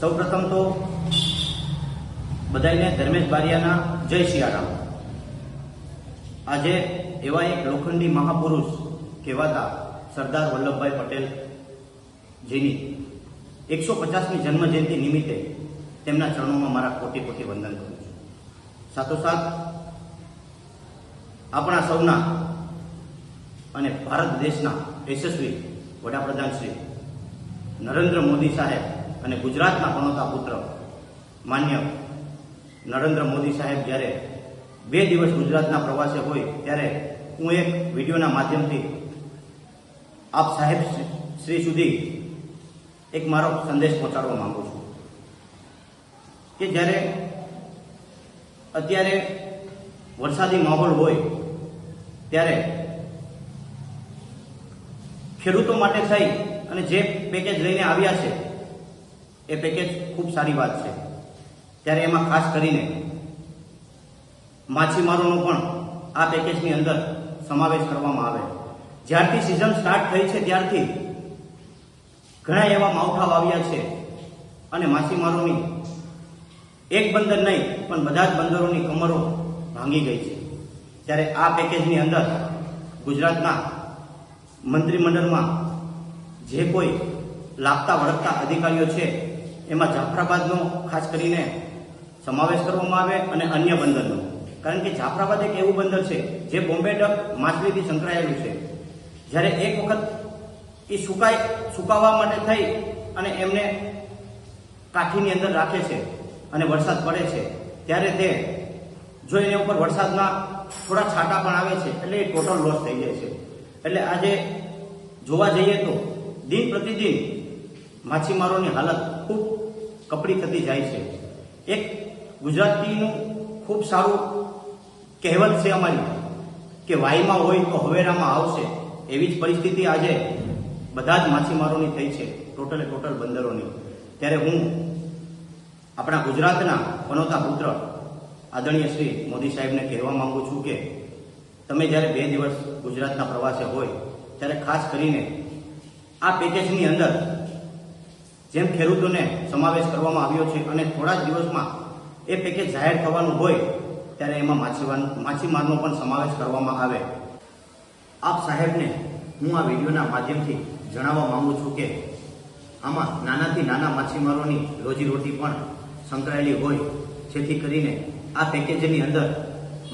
સૌપ્રથમ તો બધાને ધર્મેશ બારિયાના જય સિયારામ આજે એવા એક લોખંડી મહાપુરુષ કહેવાતા સરદાર વલ્લભભાઈ પટેલ જેની એકસો પચાસમી જન્મજયંતિ નિમિત્તે તેમના ચરણોમાં મારા કોટી કોટી વંદન કરું છું. સાથોસાથ આપણા સૌના અને ભારત દેશના યશસ્વી વડાપ્રધાન શ્રી નરેન્દ્ર મોદી સાહેબ અને ગુજરાતના પનોતા પુત્ર માન્ય નરેન્દ્ર મોદી સાહેબ જ્યારે બે દિવસ ગુજરાતના પ્રવાસે હોય ત્યારે હું એક વિડીયોના માધ્યમથી આપ સાહેબ શ્રી સુધી એક મારો સંદેશ પહોંચાડવા માંગુ છું કે જ્યારે અત્યારે વરસાદી માહોલ હોય ત્યારે ખેડૂતો માટે થઈ અને જે પેકેજ લઈને આવ્યા છે એ પેકેજ ખૂબ સારી વાત છે. ત્યારે એમાં ખાસ કરીને માછીમારોનો પણ આ પેકેજની અંદર સમાવેશ કરવામાં આવે. જ્યારથી સિઝન સ્ટાર્ટ થઈ છે ત્યારથી ઘણા એવા માવઠા વાવ્યા છે અને માછીમારોની એક બંદર નહીં, પણ બધા જ બંદરોની કમરો ભાંગી ગઈ છે. ત્યારે આ પેકેજની અંદર ગુજરાતના મંત્રીમંડળમાં જે કોઈ લાગતા વળગતા અધિકારીઓ છે એમાં જાફરાબાદનો ખાસ કરીને સમાવેશ કરવામાં આવે અને અન્ય બંદરનો. કારણ કે જાફરાબાદ એક એવું બંદર છે જે બોમ્બે ડક માછલીથી સંકળાયેલું છે. જ્યારે એક વખત એ સુકાય સુકાવા માટે થઈ અને એમને કાઠીની અંદર રાખે છે અને વરસાદ પડે છે, ત્યારે તે જો એની ઉપર વરસાદના થોડા છાંટા પણ આવે છે, એટલે એ ટોટલ લોસ થઈ જાય છે. એટલે આજે જોવા જઈએ તો દિન પ્રતિદિન માછીમારોની હાલત ખૂબ કપડી થતી જાય છે. એક ગુજરાતીનું ખૂબ સારું કહેવત છે અમારી કે વાયમાં હોય તો હવેરામાં આવશે. એવી જ પરિસ્થિતિ આજે બધા જ માછીમારોની થઈ છે, ટોટલે ટોટલ બંદરોની. ત્યારે હું આપણા ગુજરાતના પનોતા પુત્ર આદરણીય શ્રી મોદી સાહેબને કહેવા માંગુ છું કે તમે જ્યારે બે દિવસ ગુજરાતના પ્રવાસે હોય, ત્યારે ખાસ કરીને આ પેકેજની અંદર જેમ ખેડૂતોને સમાવેશ કરવામાં આવ્યો છે અને થોડા જ દિવસમાં એ પેકેજ જાહેર થવાનું હોય ત્યારે એમાં માછીમાર માછીમારનો પણ સમાવેશ કરવામાં આવે. આપ સાહેબને હું આ વિડીયોના માધ્યમથી જણાવવા માંગુ છું કે આમાં નાનાથી નાના માછીમારોની રોજીરોટી પણ સંકળાયેલી હોય, જેથી કરીને આ પેકેજની અંદર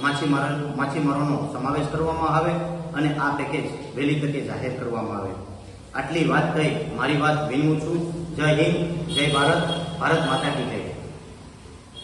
માછીમાર માછીમારોનો સમાવેશ કરવામાં આવે અને આ પેકેજ વહેલી તકે જાહેર કરવામાં આવે. આટલી વાત કહી મારી વાત વિનવું છું. જય હિન્દ જય ભારત ભારત માતા કી જય.